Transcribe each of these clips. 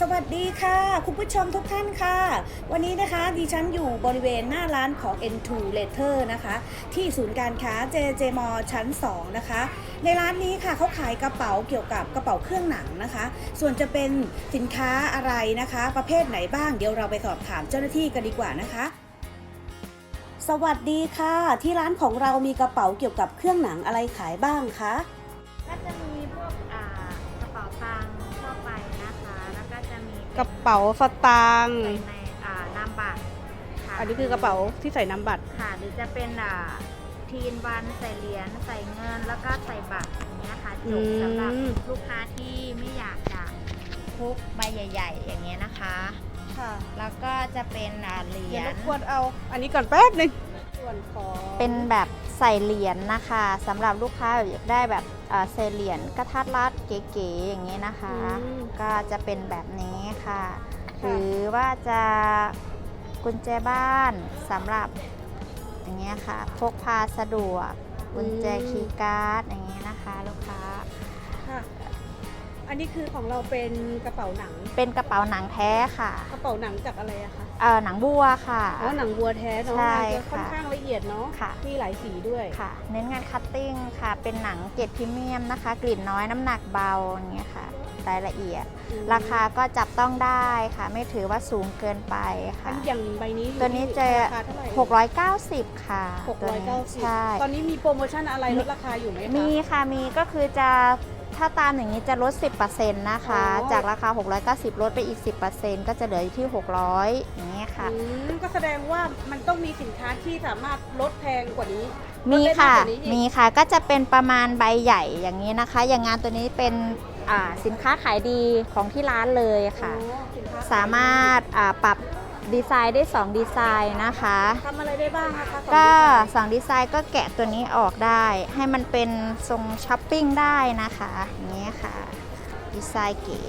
สวัสดีค่ะ คุณผู้ชมทุกท่านค่ะ วันนี้นะคะดิฉันอยู่บริเวณหน้าร้านของ N2 Letter นะคะ ที่ศูนย์การค้า JJ m ชั้น 2 นะคะ ในร้านนี้ค่ะเขาขายกระเป๋าเกี่ยวกับกระเป๋าเครื่องหนังนะคะ ส่วนจะเป็นสินค้าอะไรนะคะ ประเภทไหนบ้างเดี๋ยวเราไปสอบถามเจ้าหน้าที่กันดีกว่านะคะสวัสดีค่ะ ที่ร้านของเรามีกระเป๋าเกี่ยวกับเครื่องหนังอะไรขายบ้างคะก็จะมีพวกกระเป๋าตังค์ ก็จะมีกระเป๋าสตางค์ใส่ในอ่านามบัตรค่ะอันนี้คือกระเป๋าที่ใส่น้ำบัตร ค่ะ หรือจะเป็นอ่าทีนวันใส่เหรียญใส่เงินแล้วก็ใส่บัตรอย่างเงี้ยค่ะจอืบมสำหรับลูกค้าที่ไม่อยากจะพกใบใหญ่ ๆ อย่างเงี้ยนะคะ ค่ะแล้วก็จะเป็นอ่าเหรีเดี๋ยยวรญบกวนเอาอันนี้ก่อนแป๊บหนึงส่วนของเป็นแบบใส่เหรียญนะคะสำหรับลูกค้าแบบอยากได้แบบเอ่อใส่เหรียญกระทัดรัดเก๋ๆอย่างนี้นะคะ อืมก็จะเป็นแบบนี้ ค่ะหค่ะรือว่าจะกุญแจบ้านสำหรับอย่างเงี้ยค่ะ พกพาสะดวกกุญแจคีย์การ์ดอย่างเงี้ยนะคะลูกค้า ค่ะ อันนี้คือของเราเป็นกระเป๋าหนัง เป็นกระเป๋าหนังแท้ค่ะ กระเป๋าหนังจากอะไรอะคะเอ่อหนังบัวค่ะอ๋อหนังวัวแท้เนาะใช่จะค่อนค่ะข้างละเอียดเนาะค่ะมีหลายสีด้วยค่ะ เน้นงานคัตติ้งค่ะ เป็นหนังเกรดพรีเมียมนะคะ กลิ่นน้อยน้ำหนักเบาอย่างเงี้ยค่ะ รายละเอียดอืมราคาก็จับต้องได้ค่ะ ไม่ถือว่าสูงเกินไปอัค่ะ นอย่างใบนี้อยู่ตัวนี้ที่จะ ราคาเท่าไหร่690 ค่ะหกตัวร้อยนี้เก้าสิบใช่ ตอนนี้มีโปรโมชั่นอะไรลดราคาอยู่ไหมคะ มีค่ะมีก็คือจะถ้าตามอย่างนี้จะลด 10%นะคะ อ๋อ จากราคา 690 ลดไปอีก 10%ก็จะเหลืออยู่ที่ 600อย่างนี้ยค่ะ อืมก็แสดงว่ามันต้องมีสินค้าที่สามารถลดแพงกว่านี้ มีลดได้ค่ะมากกว่านี้อีก มีค่ะ ก็จะเป็นประมาณใบใหญ่อย่างนี้นะคะ อย่างงานตัวนี้เป็นอ่า สินค้าขายดีของที่ร้านเลยค่ะอ๋อสินค้สามารถอ่าปรับดีไซน์ได้ 2 ดีไซน์นะคะทำอะไรได้บ้างนะคะสองก็ดีไซน์2ดีไซน์ก็แกะตัวนี้ออกได้ ให้มันเป็นทรงช้อปปิ้งได้นะคะอย่างนี้ค่ะ ดีไซน์เก๋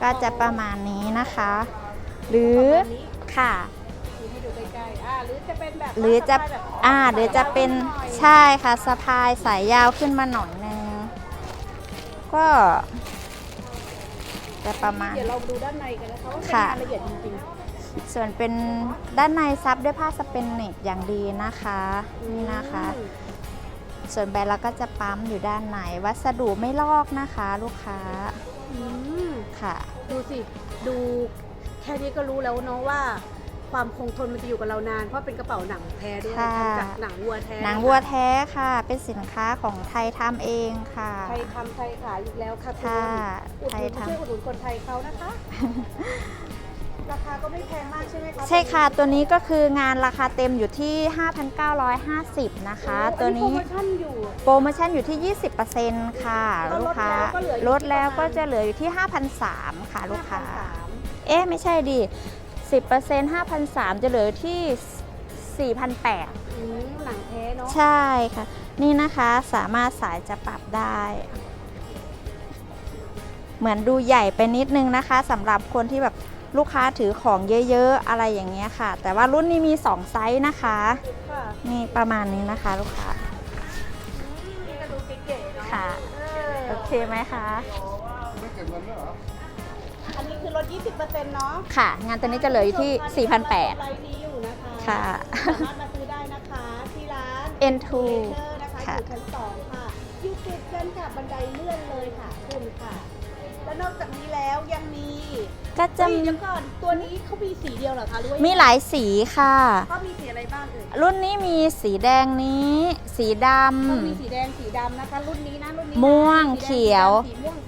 ก็จะประมาณนี้นะคะ หรือประมาณนี้ค่ะมีให้ดูใกล้ๆอ่าหรือจะเป็นแบบหรือจะสไตล์แบบอ่าหรือจะเป็นสายยาวหน่อยใช่ค่ะสะพายสายยาวขึ้นมาหน่อยนึง ก็จะประมาณ เดี๋ยวเราดูด้านในกันนะคะว่าเป็นค่ะ งานละเอียดจริงส่วนเป็นด้านในซับด้วยผ้าสเปนเน็ตอย่างดีนะคะๆนี่นะคะ อืมส่วนแบรนด์เราก็จะปั๊มอยู่ด้านในวัสดุไม่ลอกนะคะ ลูกค้าอืมค่ะ ดูสิ ดูแค่นี้ก็รู้แล้วเนาะว่า ความคงทนมันจะอยู่กับเรานาน เพราะเป็นกระเป๋าหนังแท้ด้วยค่ะ ทำจากหนังวัวแท้หนังวัวแท้ค่ะ เป็นสินค้าของไทยทำเองค่ะ ไทยทำไทยขายอีกแล้วค่ะคุณค่ะอุดไทหนุยนทำ ช่วยอุดหนุนคนไทยเขานะคะ ราคาก็ไม่แพงมากใช่ไหมคะใช่ค่ะ ตัวนี้ก็คืองานราคาเต็มอยู่ที่ 5,950 นะคะโอ้ตัวอันี้โปรโมชั่นอยู่ โปรโมชั่นอยู่ที่ 20%ค่ะ ก็ลดลูกค้าแล้วก็เหลืออยู่ลดแล้วที่ประมาณก็จะเหลืออยู่ที่5,300ค่ะ ลูกค้า 5,300 เอ๊ะ ไม่ใช่ดิ 10% 5,300จะเหลืออยู่ที่ 4,800 อืมหนังแท้เนาะใช่ค่ะ นี่นะคะสามารถสายจะปรับได้ เหมือนดูใหญ่ไปนิดนึงนะคะสำหรับคนที่แบบลูกค้าถือของเยอะๆ อะไรอย่างเงี้ยค่ะ แต่ว่ารุ่นนี้มี 2 ไซส์นะคะ ค่ะนี่ประมาณนี้นะคะลูกค้านี่ก็ดูเก๋ๆเนาะค่ะ เออ โอเคไหมคะอันนี้ คือลด 20%เนาะค่ะ งานตัวนี้จะเหลืออยู่ที่ไลฟ์นี้อยู่นะคะค่ะ สามารถมาซื้อได้นะคะที่ร้าน N2 เธอนะคะค่ะอยู่ชั้นสองค่ะอยู่ติดกันกับบันไดเลื่อนเลยค่ะคุณค่ะ และนอกจากนี้แล้วยังมีก็จะเฮ้ยเดี๋ยวก่อนตัวนี้เขามีสีเดียวเหรอคะหรือว่ามีหลายสีค่ะเขามีสีอะไรบ้างเอ่ยรุ่นนี้มีสีแดงนี้ สีด ก็มีำสีแดงสีดำนะคะ รุ่นนี้นะรุ่นนี้นะม่วงสีแดเขียวสีม่วงสีเขียว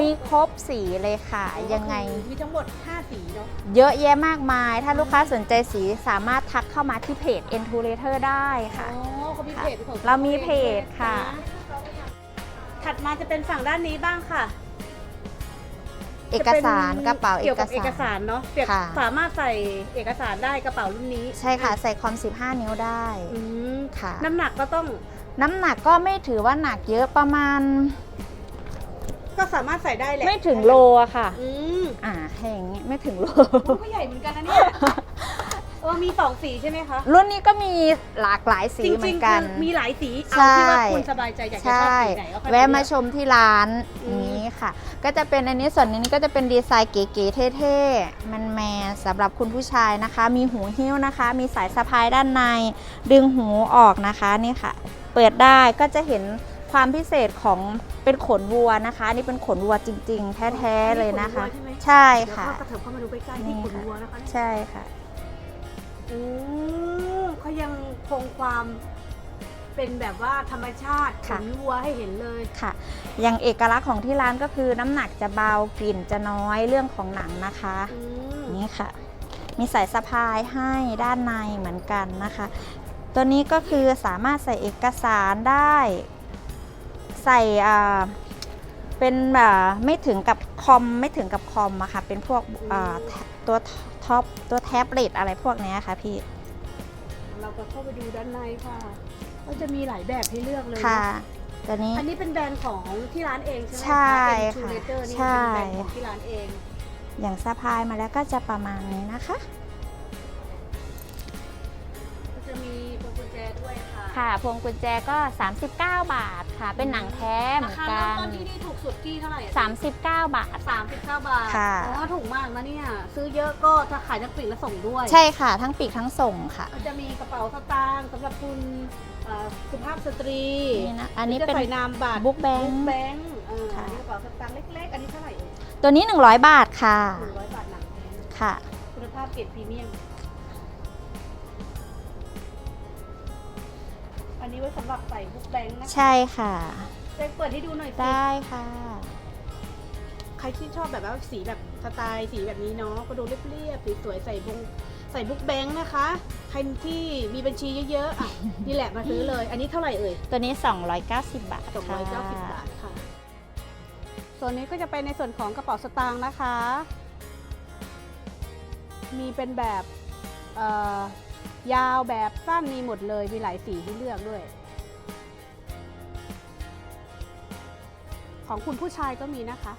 มีครบสีเลยค่ะ ยังไง มีทั้งหมด 5 สีเนาะ เยอะแยะมากมาย ถ้าลูกค้าสนใจสีสามารถทักเข้ามาที่เพจ e n t u l a t o r ได้ค่ะ อ๋อเขามีเพจของเรามีเพจค่ะ ถัดมาจะเป็นฝั่งด้านนี้บ้างค่ะเอกสารกระเป๋าเอเกี่ยวกกับเอกสารสารเนาะเปรียบค่ะ สามารถใส่เอกสารได้กระเป๋ารุ่นนี้ใช่ค่ะ ใส่คอม 15 นิ้วได้ อืมค่ะ น้ำหนักก็ต้องน้ำหนักก็ไม่ถือว่าหนักเยอะประมาณ ก็สามารถใส่ได้แหละไม่ถึงโลอะค่ะ อืมอ่าให้อย่างงี้ไม่ถึงโล มันก็ใหญ่เหมือนกันนะเนี่ยเออมีสองสีใช่ไหมคะ รุ่นนี้ก็มีหลากหลายสีจเหมืริองนๆกัคืนอมีหลายสีเอาใช่ที่ว่าคุณสบายใจอยากจะชอบใช่ สีไหนก็ค่อยแวะมาเลือกชมที่ร้านอืมนี้นี้ค่ะ ก็จะเป็นอันนี้ส่วนนี้ก็จะเป็นดีไซน์เก๋ๆเท่ๆ มันแมนๆสำหรับคุณผู้ชายนะคะ มีหูหิ้วนะคะ มีสายสะพายด้านใน ดึงหูออกนะคะนี่ค่ะ เปิดได้ก็จะเห็น ความพิเศษของเป็นขนวัวนะคะ นี่เป็นขนวัวจริง ๆ แท้ๆเลยนะคะอันนี้ขนวัวใช่ไหม ใช่เดี๋ยวค่ะพ่อกระเถิบเข้ามาดูใกล้ๆที่นี่ขุนค่ะ วัวนะคะเนี่ยใช่ค่ะ อืมเขายังคงความเป็นแบบว่าธรรมชาติขค่ะ นวัวให้เห็นเลย ค่ะ อย่างเอกลักษณ์ของที่ร้านก็คือน้ำหนักจะเบากลิ่นจะน้อยเรื่องของหนังนะคะ อืมนี่ค่ะ มีสายสะพายให้ด้านในเหมือนกันนะคะ ตัวนี้ก็คือสามารถใส่เอกสารได้ ใส่อ่าเป็นแบบไม่ถึงกับคอมไม่ถึงกับคอมอะค่ะ เป็นพวกอ่าแท็บตัวท็อปตัวแท็บเล็ตอะไรพวกเนี้ยค่ะพี่ เราก็เข้าไปดูด้านในค่ะ ก็จะมีหลายแบบให้เลือกเลยนค่ะตัวนี้อันนี้เป็นแบรนด์ของที่ร้านเองใช่ไหมใช่เป็นทูค่ะเลเตอร์นี่ใช่เป็นแบรนด์ของที่ร้านเอง อย่างสะพายมาแล้วก็จะประมาณนี้นะคะ ค่ะค่ะ พวงกุญแจก็ 39 บาทค่ะ เป็นหนังแท้เหมืราอนคากัเริ่มน ต้นที่นี่ถูกสุดที่เท่าไหร่อะ39 บาท สามสิบเก้าบาทค่ะ อ๋อถูกมากนะเนี่ย ซื้อเยอะก็จะขายทั้งปลีกและส่งด้วย ใช่ค่ะ ทั้งปีกทั้งส่งค่ะก็จะมีกระเป๋าสตางค์สำหรับคุณเอ่อสุภาพสตรีนี่นะ อันนี้จะเป็น ใส่นามบัตรบุ๊กแบงบุ๊กค์แบงค์เออค่ะ อันนี้กระเป๋าสตางค์เล็กๆ อันนี้เท่าไหร่เอ่ยตัวนี้ 100 บาทค่ะ หนึ่งร้อยบาทหนังแท้ค่ะ คุณภาพเกรดพรีเมียม อันนี้ไว้สำหรับใส่บุ๊กแบงค์นะคะใช่ค่ะ เจ๊เปิดให้ดูหน่อยสิได้ค่ะ ใครที่ชอบแบบว่าสีแบบสไตล์สีแบบนี้เนาะก็ดูเรียบๆสวยๆใส่บงใส่บุ๊กแบงค์นะคะ ใครที่มีบัญชีเยอะๆอะนี่แหละมาซื้อเลย อันนี้เท่าไหร่เอ่ย ตัวนี้ 290 บาทสองค่ะร้อยเก้าสิบบาทค่ะ ส่วนนี้ก็จะเป็นในส่วนของกระเป๋าสตางค์นะคะ มีเป็นแบบเอ่อ ยาวแบบสั้นมีหมดเลยมีหลายสีให้เลือกด้วย ของคุณผู้ชายก็มีนะคะ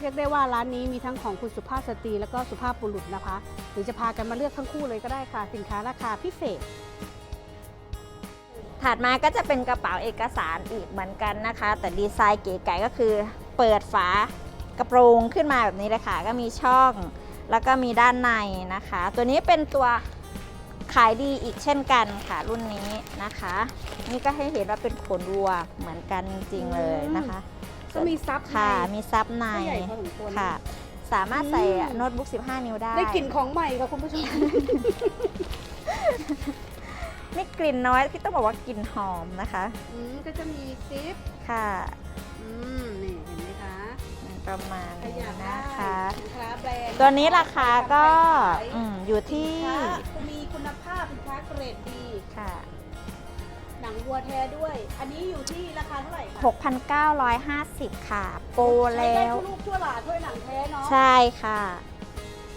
เรียกได้ว่าร้านนี้มีทั้งของคุณสุภาพสตรีแล้วก็สุภาพบุรุษนะคะ หรือจะพากันมาเลือกทั้งคู่เลยก็ได้ค่ะ สินค้าราคาพิเศษถัดมาก็จะเป็นกระเป๋าเอกสารอีกเหมือนกันนะคะ แต่ดีไซน์เก๋ไก๋ก็คือ เปิดฝากระโปรงขึ้นมาแบบนี้เลยค่ะ ก็มีช่อง แล้วก็มีด้านในนะคะ ตัวนี้เป็นตัว ขายดีอีกเช่นกันค่ะรุ่นนี้นะคะ นี่ก็ให้เห็นว่าเป็นขนวัวเหมือนกันจริงๆเลยนะคะ ก็มีซับค่ะในมีซับในก็ใหญ่พอสมควรนะค่ะ สามารถใส่อืม โน้ตบุ๊ก 15 นิ้วได้ ได้กลิ่นของใหม่ค่ะคุณผู้ชม นี่กลิ่นน้อยที่ต้องบอกว่ากลิ่นหอมนะคะ อืมก็จะมีซิปค่ะอืมนี่เห็นไหมคะประมาณใครนี้อยากได้นะคะ สินค้าแบรนด์ตัวนี้ราคาก็ขายอืมอยู่ที่ สินค้า เกรดดีค่ะ หนังวัวแท้ด้วย อันนี้อยู่ที่ราคาเท่าไหร่คะ6,950 ค่ะ โปรใช้แล้ได้ว ทั่วลูกทั่วหลานทั่วหนังแท้เนาะใช่ค่ะ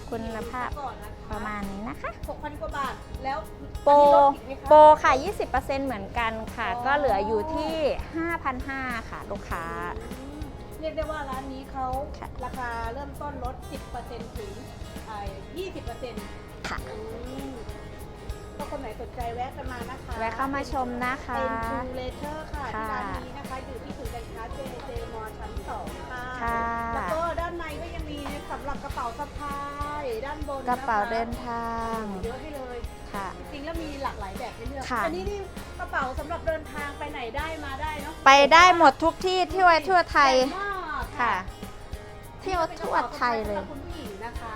คุณภาพก่อนนะคะประมาณนี้นะคะ 6,000กว่าบาทแล้วโปรอันนี้ลดอีกไหมคะ โปรค่ะ 20%เหมือนกันค่ะ อ๋อ ก็เหลืออยู่ที่ 5,500 ค่ะ ลูกค้า อืมเรียกได้ว่าร้านนี้เขาค่ะ ราคาเริ่มต้นลด 10%ถึงอ่า20%ค่ะ อืม ก็คนไหนสนใจแวะกันมานะคะแวะเข้ามาชมนะคะ เป็นทูเลเทอร์ค่ะที่ค่ะร้านนี้นะคะ อยู่ที่ศูนย์การค้าเจเจมอชั้นสองค่ะค่ะแล้วก็ด้านในก็ยังมีสำหรับกระเป๋าสะพายด้านบนกระเป๋านะคะเดินทาง เยอะให้เลยค่ะ จริงๆแล้วมีหลากหลายแบบให้เลือกค่ะ อันี้นี่กระเป๋าสำหรับเดินทางไปไหนได้มาได้เนาะไปได้หมดทุกที่ที่ไว้ทั่วไทยใหญ่มากค่ะ เที่ยวทั่วไทยเลย สำหรับคุณผู้หญิงนะคะ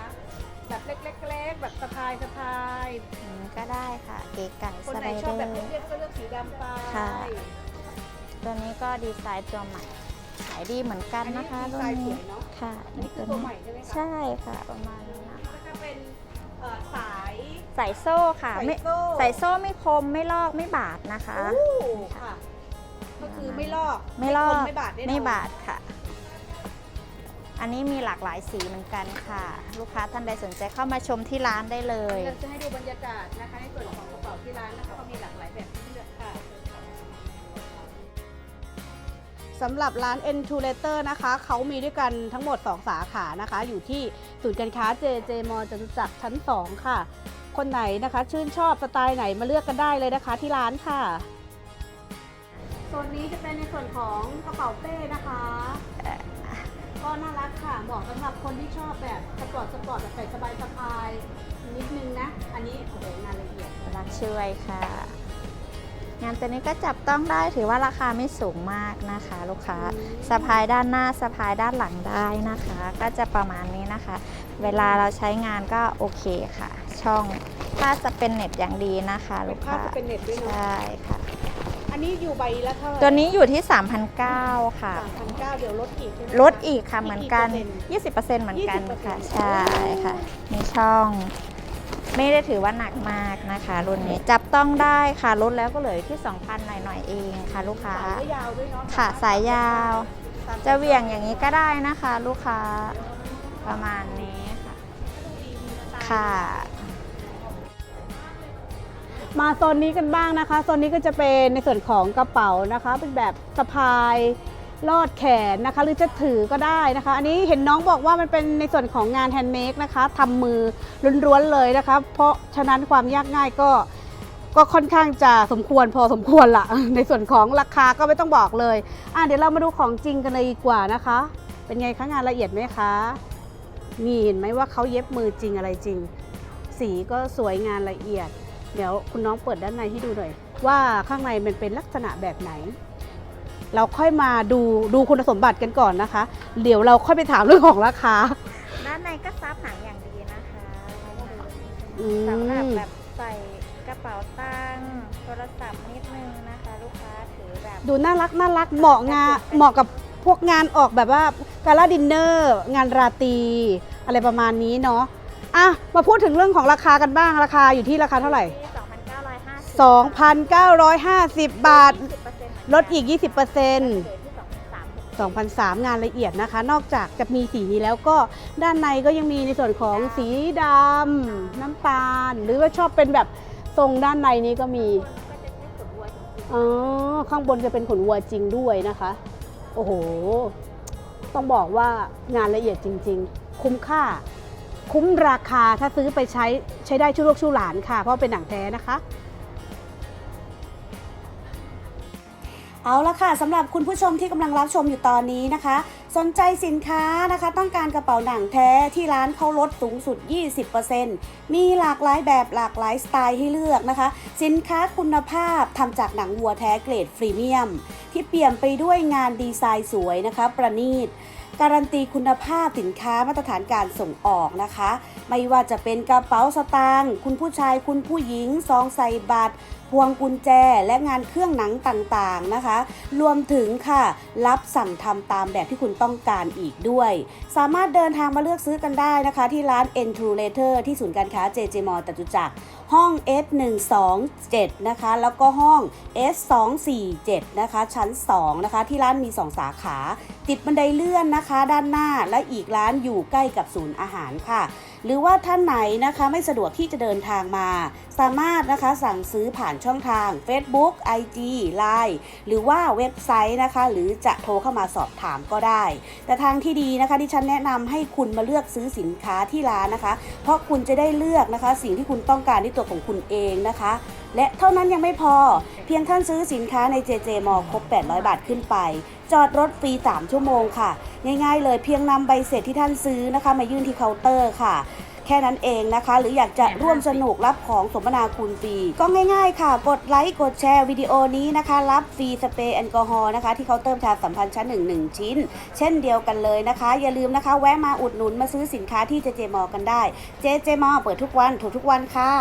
แบบเล็กๆๆแบบสะพายสะพายอืมก็ได้ค่ะ เก๋ไก่คนสไหนไลชอบเดแบอบร์เรียบๆก็เลือกสีดำไปค่ะ ตัวนี้ก็ดีไซน์ตัวใหม่ ขายดีเหมือนกันนะคะอัรุ่ดีนไซสนี้วยเนาะ ค่ะอันนี้คือตัวใหม่ใช่ไหมคะ ใช่ค่ะ ประมาณนี้นะก็จะเป็นเอ่อสายใส่โซ่ค่ะใส่ไม่โซ่ใส่โซ่ไม่คมไม่ลอกไม่บาดนะคะ โอ้ค่ะ ก็คือไม่ลอกไม่ลอกคมไม่บาดแน่นอนไม่บาดค่ะ อันนี้มีหลากหลายสีเหมือนกันค่ะ ลูกค้าท่านใดสนใจเข้ามาชมที่ร้านได้เลย เราจะให้ดูบรรยากาศนะคะในส่วนของกระเป๋าที่ร้านนะคะก็มีหลากหลายแบบให้เลือกค่ะ สำหรับร้าน N2 Letter นะคะ เขามีด้วยกันทั้งหมด 2 สาขานะคะ อยู่ที่ศูนย์การค้า JJ m จตุจักรชั้น 2 ค่ะ คนไหนนะคะ ชื่นชอบสไตล์ไหนมาเลือกกันได้เลยนะคะที่ร้านค่ะโซนนี้จะเป็นในส่วนของกระเป๋าเป้นะคะ ก็น่ารักค่ะเหมาะสำหรับคนที่ชอบแบบสปอร์ตสปอร์ตแบบใส่สบายสะพายนิดนึงนะ อันนี้โอ้โหงานละเอียดรักช่วยค่ะ งานตัวนี้ก็จับต้องได้ถือว่าราคาไม่สูงมากนะคะ ลูกค้าอืมสะพายด้านหน้าสะพายด้านหลังได้นะคะ ก็จะประมาณนี้นะคะ เวลาเราใช้งานก็โอเคค่ะ ช่องถ้าจะเป็นเน็ตอย่างดีนะคะเป็ลูนกผ้าค้าจะเป็นเน็ตด้วยเนาะใช่ค่ะ อันนี้อยู่ใบละเท่าไหร่ตัวนี้อยู่ที่3,900ค่ะ สามพันเก้าเดี๋ยวลดอีกใช่ไหมคะ ลดอีกค่ะเหมือนกันกี่เปอร์เซ็นต์20%เหมือนกันค่ะ 20%ใช่ค่ะ มีช่อง ไม่ได้ถือว่าหนักมากนะคะ รุ่นนี้จับต้องได้ค่ะลดแล้วก็เหลืออยู่ที่ 2,000 หน่อยๆเองค่ะ ลูกค้า สายก็ยาวด้วยเนาะค่ะสายยาวตามจะเหวี่ยงอย่างนี้ก็ได้นะคะ ลูกค้าประมาณนี้ค่ะ ค่ะ มาโซนนี้กันบ้างนะคะโซนนี้ก็จะเป็นในส่วนของกระเป๋านะคะ เป็นแบบสะพายลอดแขนนะคะ หรือจะถือก็ได้นะคะ อันนี้เห็นน้องบอกว่ามันเป็นในส่วนของงานแฮนด์เมดนะคะทำมือล้วนๆเลยนะคะ เพราะฉะนั้นความยากง่ายก็ก็ค่อนข้างจะสมควรพอสมควรละในส่วนของราคาก็ไม่ต้องบอกเลยอะเดี๋ยวเรามาดูของจริงกันเลยดีกว่านะคะ เป็นไงคะงานละเอียดไหมคะนี่เห็นไหมว่าเขาเย็บมือจริงอะไรจริง สีก็สวยงานละเอียด เดี๋ยวคุณน้องเปิดด้านในให้ดูหน่อย ว่าข้างในมันเป็นลักษณะแบบไหน เราค่อยมาดูดูคุณสมบัติกันก่อนนะคะ เดี๋ยวเราค่อยไปถามเรื่องของราคา ด้านในก็ซับหนังอย่างดีนะคะอืม สำหรับแบบใส่กระเป๋าตังค์โทรศัพท์นิดนึงนะคะ ลูกค้าถือแบบดูน่ารักน่ารักเหมาะงานเหมาะกับพวกงานออกแบบว่าการ่าดินเนอร์ งานราตรีอะไรประมาณนี้เนาะอะมาพูดถึงเรื่องของราคากันบ้างราคาอยู่ที่ราคาเท่าไหร่ที่ 2,950 บาท ลดอีก20%เหลือที่2,300 2003งานละเอียดนะคะ นอกจากจะมีสีนี้แล้วก็ด้านในก็ยังมีในส่วนของสีดำน้ำตาล หรือว่าชอบเป็นแบบทรงด้านในนี้ก็มีอ๋อข้างบนจะเป็นขนวัวจริงด้วยนะคะ โอ้โห ต้องบอกว่างานละเอียดจริง ๆ คุ้มค่า คุ้มราคาถ้าซื้อไปใช้ใช้ได้ชั่วลูกชั่วหลานค่ะ เพราะเป็นหนังแท้นะคะ เอาละค่ะสำหรับคุณผู้ชมที่กำลังรับชมอยู่ตอนนี้นะคะ สนใจสินค้านะคะ ต้องการกระเป๋าหนังแท้ที่ร้านเขาลดสูงสุด 20%มีหลากหลายแบบหลากหลายสไตล์ให้เลือกนะคะ สินค้าคุณภาพทำจากหนังวัวแท้เกรดพรีเมียม ที่เปี่ยมไปด้วยงานดีไซน์สวยนะคะ ประณีต การันตีคุณภาพสินค้ามาตรฐานการส่งออกนะคะ ไม่ว่าจะเป็นกระเป๋าสตางค์คุณผู้ชายคุณผู้หญิงซองใส่บัตร พวงกุญแจและงานเครื่องหนังต่างๆนะคะ รวมถึงค่ะ รับสั่งทำตามแบบที่คุณต้องการอีกด้วย สามารถเดินทางมาเลือกซื้อกันได้นะคะ ที่ร้าน e n t r u Later ที่ศูนย์การค้า JJ m จตุจักร ห้อง F127 นะคะ แล้วก็ห้อง S247 นะคะ ชั้น 2 นะคะ ที่ร้านมี 2 สาขา ติดบันไดเลื่อนนะคะ ด้านหน้าและอีกร้านอยู่ใกล้กับศูนย์อาหารค่ะ หรือว่าท่านไหนนะคะไม่สะดวกที่จะเดินทางมา สามารถนะคะสั่งซื้อผ่านช่องทาง Facebook IG Line หรือว่าเว็บไซต์นะคะ หรือจะโทรเข้ามาสอบถามก็ได้ แต่ทางที่ดีนะคะที่ฉันแนะนำให้คุณมาเลือกซื้อสินค้าที่ร้านนะคะ เพราะคุณจะได้เลือกนะคะ สิ่งที่คุณต้องการในตัวของคุณเองนะคะ และเท่านั้นยังไม่พอ เพียงท่านซื้อสินค้าใน JJ m ครบ 800 บาทขึ้นไป จอดรถฟรี 3 ชั่วโมงค่ะ ง่ายๆเลยเพียงนำใบเสร็จที่ท่านซื้อนะคะ มายื่นที่เคาน์เตอร์ค่ะแค่นั้นเองนะคะ หรืออยากจะร่วมสนุกรับของสมนาคุณฟรี ก็ง่ายๆค่ะ กดไลค์ กดแชร์วิดีโอนี้นะคะ รับฟรีสเปรย์แอลกอฮอล์นะคะ ที่เคาน์เตอร์ชาสัมพันธ์ชั้นหนึ่งหนึ่งชิ้น เช่นเดียวกันเลยนะคะ อย่าลืมนะคะ แวะมาอุดหนุนมาซื้อสินค้าที่เจเจมอกันได้ เจเจมอเปิดทุกวันถูกทุกวันค่ะ